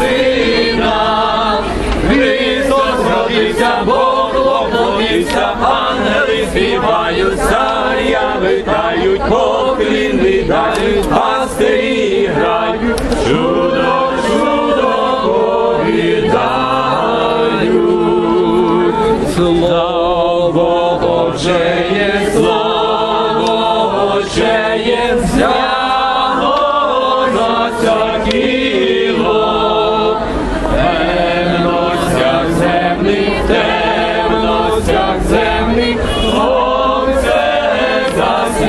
сина, Христос родився, Бог воплотився, ангели співають, царя витають, поклін віддають, пастирі грають, чудо, чудо повідають. Слово Боже є, слово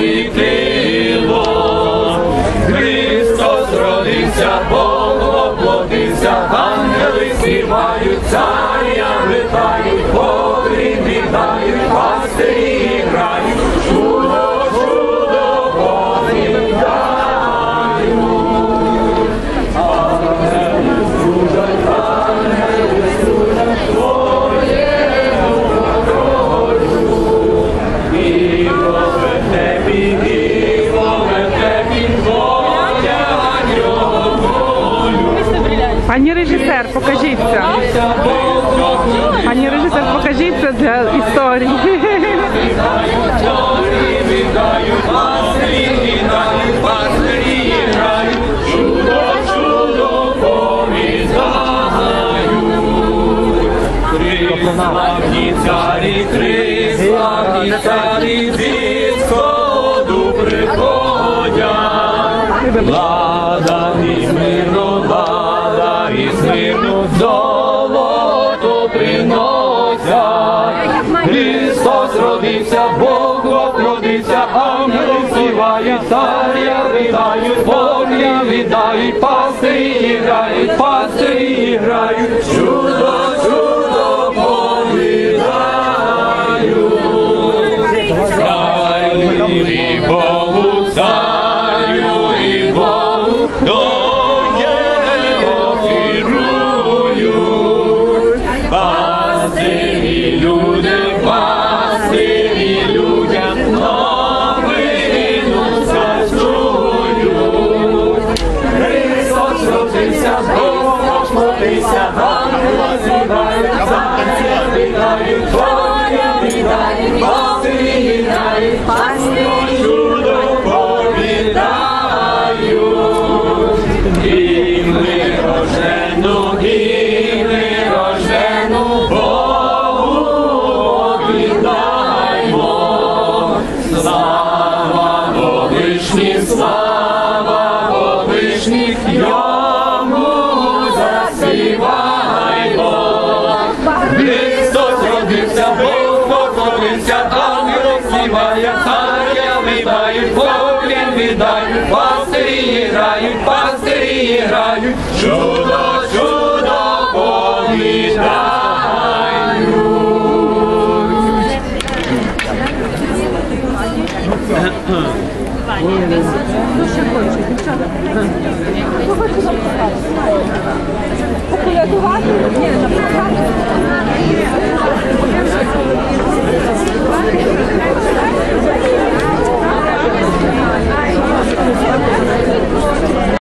засвітило. Христос родився, Бог оплодився, ангели співають, Пані режисер, покажіться. Пані режисер, покажіться для історії. Славні царі, три славні царі, зі сходу приходять. Христос Бог родився, ангели співають, царя вітають, Бога вітають, пастирі грають, пастирі грають, чудо воплотився, ангела співають, царя вітають, Бога вітають, пастирі грають, пастирі чудо повідають. І ми рожену, і ми рожену Богу віддаємо. Слава Богишні, слава Богишні, йому поклонився, ангел співає, царя вітають, поклін віддають, пастирі грають, пастирі грають, чудо, чудо повідають. Поколядувати